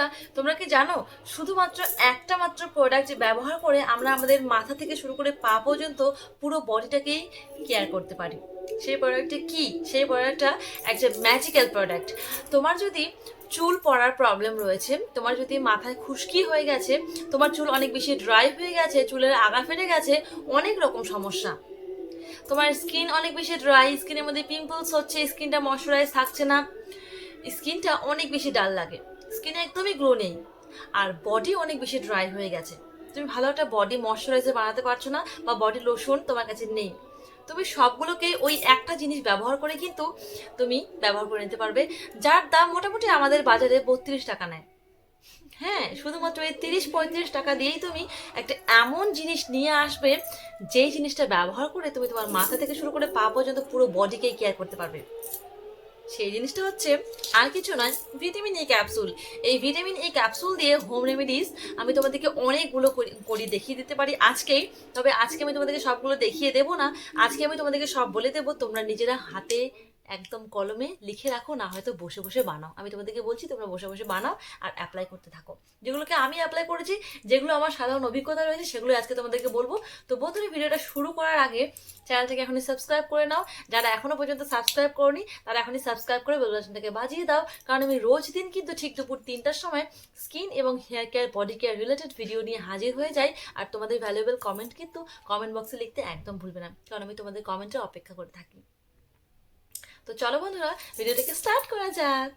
বন্ধুরা তোমরা কি জানো? শুধুমাত্র একটা মাত্র প্রোডাক্ট যে ব্যবহার করে আমরা আমাদের মাথা থেকে শুরু করে পা পর্যন্ত পুরো বডিটাকেই কেয়ার করতে পারি। সেই প্রোডাক্টটা কি? সেই প্রোডাক্টটা একটা ম্যাজিক্যাল প্রোডাক্ট তোমার যদি চুল পড়ার প্রবলেম রয়েছে, তোমার যদি মাথায় খুশকি হয়ে গেছে, তোমার চুল অনেক বেশি ড্রাই হয়ে গেছে, চুলের আগা ফেটে গেছে, অনেক রকম সমস্যা। তোমার স্কিন অনেক বেশি ড্রাই স্কিনের মধ্যে পিম্পলস হচ্ছে স্কিনটা ময়শ্চারাইজ থাকছে না। স্কিনটা অনেক বেশি ডাল লাগে। স্কিনে একদমই গ্লো নেই। আর বডি অনেক বেশি ড্রাই হয়ে গেছে। তুমি ভালো একটা বডি ময়শ্চারাইজার বানাতে পারছ না বা বডি লোশন তোমার কাছে নেই। তুমি সবগুলোকে ওই একটা জিনিস ব্যবহার করে কিন্তু তুমি ব্যবহার করে নিতে পারবে, যার দাম মোটামুটি আমাদের বাজারে বত্রিশ টাকা নেয়। হ্যাঁ শুধুমাত্র এই তিরিশ পঁয়ত্রিশ টাকা দিয়েই তুমি একটা এমন জিনিস নিয়ে আসবে, যেই জিনিসটা ব্যবহার করে তুমি তোমার মাথা থেকে শুরু করে পা পর্যন্ত পুরো বডিকে কেয়ার করতে পারবে। সেই জিনিসটা হচ্ছে আর কিছু নয় ভিটামিন এ ক্যাপসুল এই ভিটামিন ই ক্যাপসুল দিয়ে হোম রেমেডিস আমি তোমাদেরকে অনেকগুলো করি দেখিয়ে দিতে পারি আজকেই। তবে আজকে আমি তোমাদেরকে সবগুলো দেখিয়ে দেবো না। আজকে আমি তোমাদেরকে সব বলে দেবো। তোমরা নিজেরা হাতে একদম কলমে লিখে রাখো, না হয়তো বসে বসে বানাও। আমি তোমাদেরকে বলছি, তোমরা বসে বসে বানাও আর অ্যাপ্লাই করতে থাকো। যেগুলোকে আমি অ্যাপ্লাই করেছি, যেগুলো আমার সাধারণ অভিজ্ঞতা রয়েছে সেগুলো আজকে তোমাদেরকে বলব। তো বন্ধুরা, ভিডিওটা শুরু করার আগে চ্যানেলটাকে এখনই সাবস্ক্রাইব করে নাও। যারা এখনও পর্যন্ত সাবস্ক্রাইব করনি, তারা এখনই সাবস্ক্রাইব করে বেলবাটনটাকে বাজিয়ে দাও। কারণ আমি রোজ দিন কিন্তু ঠিক দুপুর তিনটার সময় স্কিন এবং hair care body care related video নিয়ে হাজির হয়ে যাই। আর তোমাদের ভ্যালুয়েবল কমেন্ট কিন্তু কমেন্ট বক্সে লিখতে একদম ভুলবে না। কারণ আমি তোমাদের কমেন্টের অপেক্ষা করে থাকি। তো চলো বন্ধুরা ভিডিওটাকে স্টার্ট করা যাক।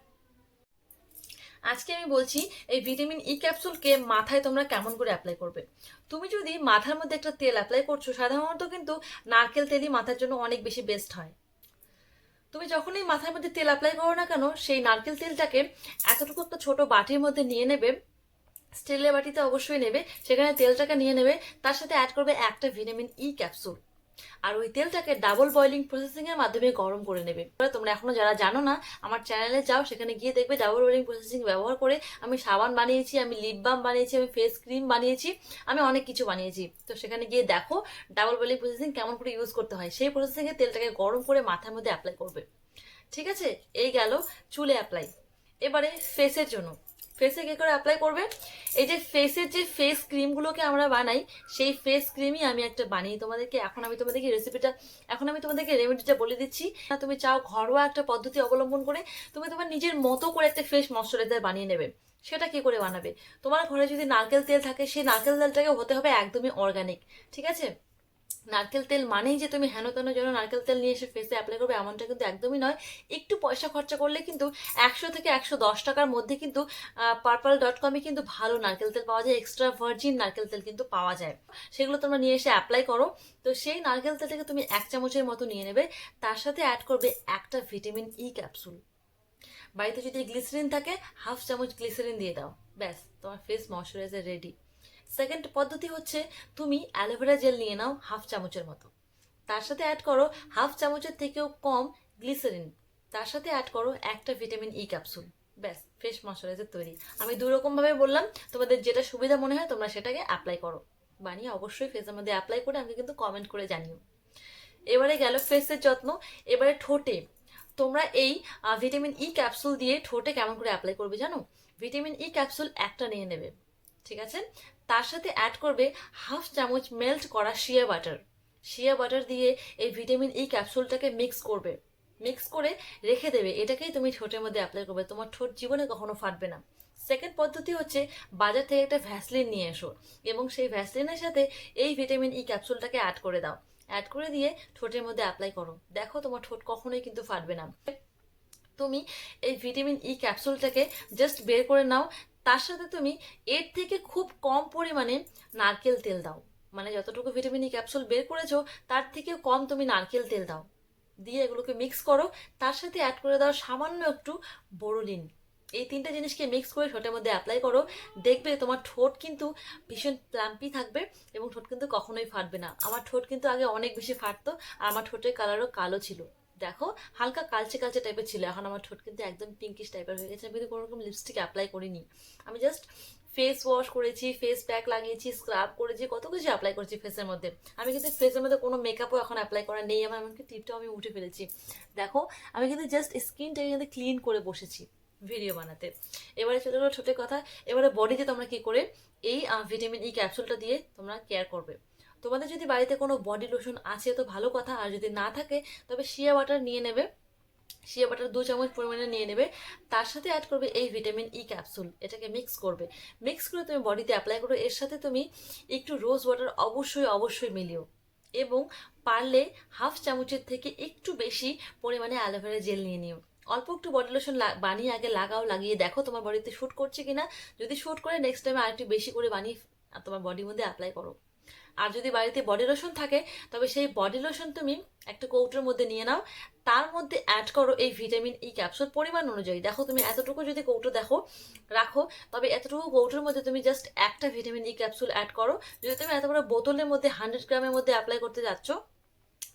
আজকে আমি বলছি, এই ভিটামিন ই ক্যাপসুলকে মাথায় তোমরা কেমন করে অ্যাপ্লাই করবে? তুমি যদি মাথার মধ্যে একটা তেল অ্যাপ্লাই করছ, সাধারণত কিন্তু নারকেল তেলই মাথার জন্য অনেক বেশি বেস্ট হয়। তুমি যখনই মাথার মধ্যে তেল অ্যাপ্লাই করো না কেন, সেই নারকেল তেলটাকে এতটুকু একটা ছোট বাটির মধ্যে নিয়ে নেবে, স্টিলের বাটিতে অবশ্যই নেবে, সেখানে তেলটাকে নিয়ে নেবে, তার সাথে অ্যাড করবে একটা ভিটামিন ই ক্যাপসুল আর ওই তেলটাকে ডাবল বয়লিং প্রসেসিং এর মাধ্যমে গরম করে নেবে। তোমরা এখনও যারা জানো না, আমার চ্যানেলে যাও, সেখানে গিয়ে দেখবে ডাবল বয়লিং প্রসেসিং ব্যবহার করে আমি সাবান বানিয়েছি, আমি লিপ বাম বানিয়েছি, আমি ফেস ক্রিম বানিয়েছি, আমি অনেক কিছু বানিয়েছি। তো সেখানে গিয়ে দেখো ডাবল বয়লিং প্রসেসিং কেমন করে ইউজ করতে হয়। সেই প্রসেসিং এর তেলটাকে গরম করে মাথার মধ্যে অ্যাপ্লাই করবে। ঠিক আছে? এই গেল চুলে অ্যাপ্লাই এবারে ফেসের জন্য। ফেসে কি করে অ্যাপ্লাই করবে। এই যে ফেসের যে ফেস ক্রিমগুলোকে আমরা বানাই, সেই ফেস ক্রিমই আমি একটা বানিয়ে তোমাদেরকে, এখন আমি তোমাদেরকে রেসিপিটা এখন আমি তোমাদেরকে রেমেডিটা বলে দিচ্ছি। না, তুমি চাও ঘরোয়া একটা পদ্ধতি অবলম্বন করে তুমি তোমার নিজের মতো করে একটা ফেস ময়শ্চারাইজার বানিয়ে নেবে। সেটা কি করে বানাবে? তোমার ঘরে যদি নারকেল তেল থাকে, সেই নারকেল তেলটাকে হতে হবে একদমই অর্গানিক ঠিক আছে? নারকেল তেল মানেই যে তুমি হেন তেন যেন নারকেল তেল নিয়ে এসে ফেসে অ্যাপ্লাই করবে এমনটা কিন্তু একদমই নয়। একটু পয়সা খরচা করলে কিন্তু একশো থেকে একশো দশ টাকার মধ্যে কিন্তু পার্পল ডট কমে কিন্তু ভালো নারকেল তেল পাওয়া যায় এক্সট্রা ভার্জিন নারকেল তেল কিন্তু পাওয়া যায়। সেগুলো তোমরা নিয়ে এসে অ্যাপ্লাই করো। তো সেই নারকেল তেলটাকে তুমি এক চামচের মতো নিয়ে নেবে। তার সাথে অ্যাড করবে একটা ভিটামিন ই ক্যাপসুল বাড়িতে যদি গ্লিসারিন থাকে হাফ চামচ গ্লিসারিন দিয়ে দাও। ব্যাস, তোমার ফেস ময়শ্চারাইজার রেডি সেকেন্ড পদ্ধতি হচ্ছে তুমি অ্যালোভেরা জেল নিয়ে নাও হাফ চামচের মতো। তার সাথে অ্যাড করো হাফ চামচের থেকেও কম গ্লিসারিন তার সাথে অ্যাড করো একটা ভিটামিন ই ক্যাপসুল ব্যাস ফেস ময়শ্চারাইজার তৈরি। আমি দু রকমভাবে বললাম, তোমাদের যেটা সুবিধা মনে হয় তোমরা সেটাকে অ্যাপ্লাই করো। বানিয়ে অবশ্যই ফেসের মধ্যে অ্যাপ্লাই করে আমাকে কিন্তু কমেন্ট করে জানিও। এবারে গেল ফেসের যত্ন। এবারে ঠোঁটে। তোমরা এই ভিটামিন ই ক্যাপসুল দিয়ে ঠোঁটে কেমন করে অ্যাপ্লাই করবে জানো? ভিটামিন ই ক্যাপসুল একটা নিয়ে নেবে। ঠিক আছে? তার সাথে অ্যাড করবে হাফ চামচ মেল্ট করা শিয়া বাটার শিয়া বাটার দিয়ে এই ভিটামিন ই ক্যাপসুলটাকে মিক্স করবে। মিক্স করে রেখে দেবে। এটাকেই তুমি ঠোঁটের মধ্যে অ্যাপ্লাই করবে। তোমার ঠোঁট জীবনে কখনো ফাটবে না। সেকেন্ড পদ্ধতি হচ্ছে বাজার থেকে একটা ভ্যাসলিন নিয়ে এসো এবং সেই ভ্যাসলিনের সাথে এই ভিটামিন ই ক্যাপসুলটাকে অ্যাড করে দাও। অ্যাড করে দিয়ে ঠোঁটের মধ্যে অ্যাপ্লাই করো। দেখো তোমার ঠোঁট কখনোই কিন্তু ফাটবে না। তুমি এই ভিটামিন ই ক্যাপসুলটাকে জাস্ট বের করে নাও। তার সাথে তুমি এর থেকে খুব কম পরিমাণে নারকেল তেল দাও। মানে যতটুকু ভিটামিন ই ক্যাপসুল বের করেছ, তার থেকে কম তুমি নারকেল তেল দাও। দিয়ে এগুলোকে মিক্স করো। তার সাথে অ্যাড করে দাও সামান্য একটু বোরোলিন এই তিনটে জিনিসকে মিক্স করে ঠোঁটের মধ্যে অ্যাপ্লাই করো। দেখবে তোমার ঠোঁট কিন্তু ভীষণ প্ল্যাম্পি থাকবে এবং ঠোঁট কিন্তু কখনোই ফাটবে না। আমার ঠোঁট কিন্তু আগে অনেক বেশি ফাটতো, আর আমার ঠোঁটের কালারও কালো ছিল। দেখো, হালকা কালচে কালচে টাইপের ছিল। এখন আমার ঠোঁট কিন্তু একদম পিঙ্কিশ টাইপের হয়ে গেছে। আমি কিন্তু কোনো রকম লিপস্টিক অ্যাপ্লাই করিনি। আমি জাস্ট ফেস ওয়াশ করেছি ফেস প্যাক লাগিয়েছি স্ক্রাব করেছি, কত কিছু অ্যাপ্লাই করেছি ফেসের মধ্যে। আমি কিন্তু ফেসের মধ্যে কোনো মেকআপও এখন অ্যাপ্লাই করা নেই। আমার এমনকি টিপটাও আমি উঠে ফেলেছি। দেখো, আমি কিন্তু জাস্ট স্কিনটাকে কিন্তু ক্লিন করে বসেছি ভিডিও বানাতে। এবারে চলে গেলো ছোটো কথা। এবারে বডিতে তোমরা কি করে এই ভিটামিন ই ক্যাপসুলটা দিয়ে তোমরা কেয়ার করবে। তোমাদের যদি বাড়িতে কোনো বডি লোশন আছে তো ভালো কথা, আর যদি না থাকে, তবে শিয়া বাটার নিয়ে নেবে। শিয়া বাটার দু চামচ পরিমাণে নিয়ে নেবে। তার সাথে অ্যাড করবে এই ভিটামিন ই ক্যাপসুল এটাকে মিক্স করবে। মিক্স করে তুমি বডিতে অ্যাপ্লাই করো, এর সাথে তুমি একটু রোজ ওয়াটার অবশ্যই অবশ্যই মিলিও। এবং পারলে হাফ চামচের থেকে একটু বেশি পরিমাণে অ্যালোভেরা জেল নিয়ে নিও। অল্প একটু বডি লোশন বানিয়ে আগে লাগাও, লাগিয়ে দেখো তোমার বডিতে শ্যুট করছে কিনা। যদি শ্যুট করে নেক্সট টাইমে আরেকটু বেশি করে বানিয়ে তোমার বডির মধ্যে অ্যাপ্লাই করো। আর যদি বাড়িতে বডি লোশন থাকে, তবে সেই বডি লোশন তুমি একটা কৌটোর মধ্যে নিয়ে নাও। তার মধ্যে অ্যাড করো এই ভিটামিন ই ক্যাপসুল পরিমাণ অনুযায়ী। দেখো তুমি এতটুকু যদি কৌটো দেখো, রাখো, তবে এতটুকু কৌটোর মধ্যে তুমি জাস্ট একটা ভিটামিন ই ক্যাপসুল অ্যাড করো। যদি তুমি এত বড় বোতলের মধ্যে হান্ড্রেড গ্রামের মধ্যে অ্যাপ্লাই করতে যাচ্ছ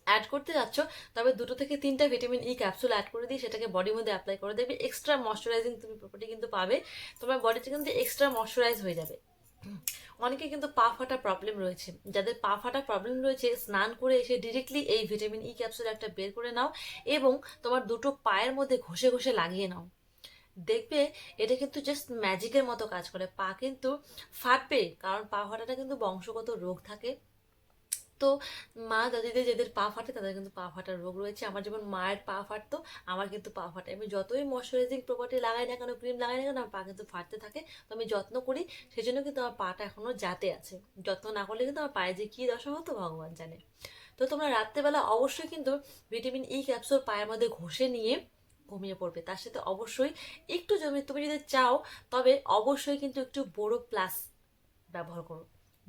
অ্যাড করতে যাচ্ছ, তবে দুটো থেকে তিনটা ভিটামিন ই ক্যাপসুল অ্যাড করে দিয়ে সেটাকে বডির মধ্যে অ্যাপ্লাই করে দেবে। এক্সট্রা ময়শ্চারাইজিং তুমি প্রপার্টি কিন্তু পাবে। তোমার বডিটা কিন্তু এক্সট্রা ময়শ্চারাইজ হয়ে যাবে। অনেকে কিন্তু পা ফাটা প্রবলেম রয়েছে। যাদের পা ফাটা প্রবলেম রয়েছে, স্নান করে এসে ডিরেক্টলি এই ভিটামিন ই ক্যাপসুল একটা বের করে নাও এবং তোমার দুটো পায়ের মধ্যে ঘষে ঘষে লাগিয়ে নাও। দেখবে এটা কিন্তু জাস্ট ম্যাজিকের মতো কাজ করে। পা কিন্তু ফাটবে, কারণ পা ফাটাটা কিন্তু বংশগত রোগ থাকে। তো মা দাদিদের যাদের পা ফাটে তাদের কিন্তু পা ফাটার রোগ রয়েছে। আমার যেমন মায়ের পা ফাটতো, আমার কিন্তু পা ফাটে। আমি যতই ময়শ্চারাইজিং প্রপার্টি লাগাই না কেন ক্রিম লাগাই না কেন, আমার পা কিন্তু ফাটতে থাকে। তো আমি যত্ন করি সেই জন্য কিন্তু আমার পাটা এখনও যাতে আছে। যত্ন না করলে কিন্তু আমার পায়ে যে কী দশা হতো ভগবান জানে। তো তোমরা রাত্রেবেলা অবশ্যই কিন্তু ভিটামিন ই ক্যাপসুল পায়ের মধ্যে ঘষে নিয়ে ঘুমিয়ে পড়বে। তার সাথে অবশ্যই একটু জমি তুমি যদি চাও, তবে অবশ্যই কিন্তু একটু বড় প্লাস ব্যবহার করো।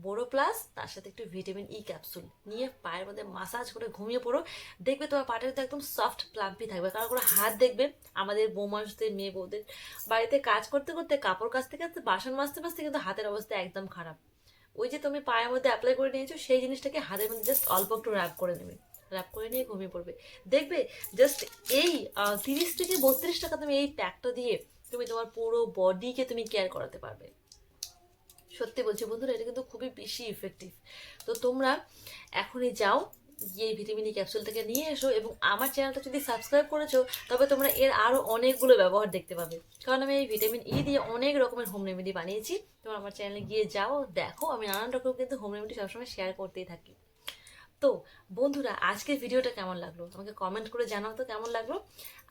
বড় প্লাস তার সাথে একটু ভিটামিন ই ক্যাপসুল নিয়ে পায়ের মধ্যে মাসাজ করে ঘুমিয়ে পড়ো। দেখবে তোমার পাটা কিন্তু একদম সফট প্লাম্পি থাকবে। কারণ করে হাত দেখবে, আমাদের বৌমাসদের, মেয়ে বউদের। বাড়িতে কাজ করতে করতে, কাপড় কাচতে কাচতে, বাসন মাজতে মাজতে কিন্তু হাতের অবস্থা একদম খারাপ। ওই যে তুমি পায়ের মধ্যে অ্যাপ্লাই করে নিয়েছো, সেই জিনিসটাকে হাতের মধ্যে জাস্ট অল্প একটু র্যাপ করে নেবে। র্যাপ করে নিয়ে ঘুমিয়ে পড়বে। দেখবে জাস্ট এই তিরিশ থেকে বত্রিশ টাকা তুমি এই প্যাকটা দিয়ে তুমি তোমার পুরো বডিকে তুমি কেয়ার করাতে পারবে। সত্যি বলছি, বন্ধুরা, এটা কিন্তু খুবই বেশি ইফেক্টিভ তো তোমরা এখনই যাও, গিয়ে ভিটামিন ই ক্যাপসুলটাকে নিয়ে এসো এবং আমার চ্যানেলটা যদি সাবস্ক্রাইব করেছ, তবে তোমরা এর আরও অনেকগুলো ব্যবহার দেখতে পাবে। কারণ আমি এই ভিটামিন ই দিয়ে অনেক রকমের হোম রেমেডি বানিয়েছি। তোমরা আমার চ্যানেলে গিয়ে যাও, দেখো, আমি নানান রকম কিন্তু হোম রেমেডি সবসময় শেয়ার করতেই থাকি। তো বন্ধুরা, আজকের ভিডিওটা কেমন লাগল? আমাকে কমেন্ট করে জানাও তো কেমন লাগল?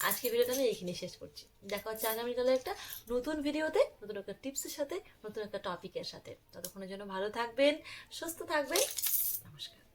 আজকের ভিডিওটা আমি এইখানে শেষ করছি। দেখা হচ্ছে আগামীকালে একটা নতুন ভিডিওতে, নতুন একটা টিপসের সাথে, নতুন একটা টপিকের সাথে। ততক্ষণের জন্য ভালো থাকবেন, সুস্থ থাকবেন। নমস্কার।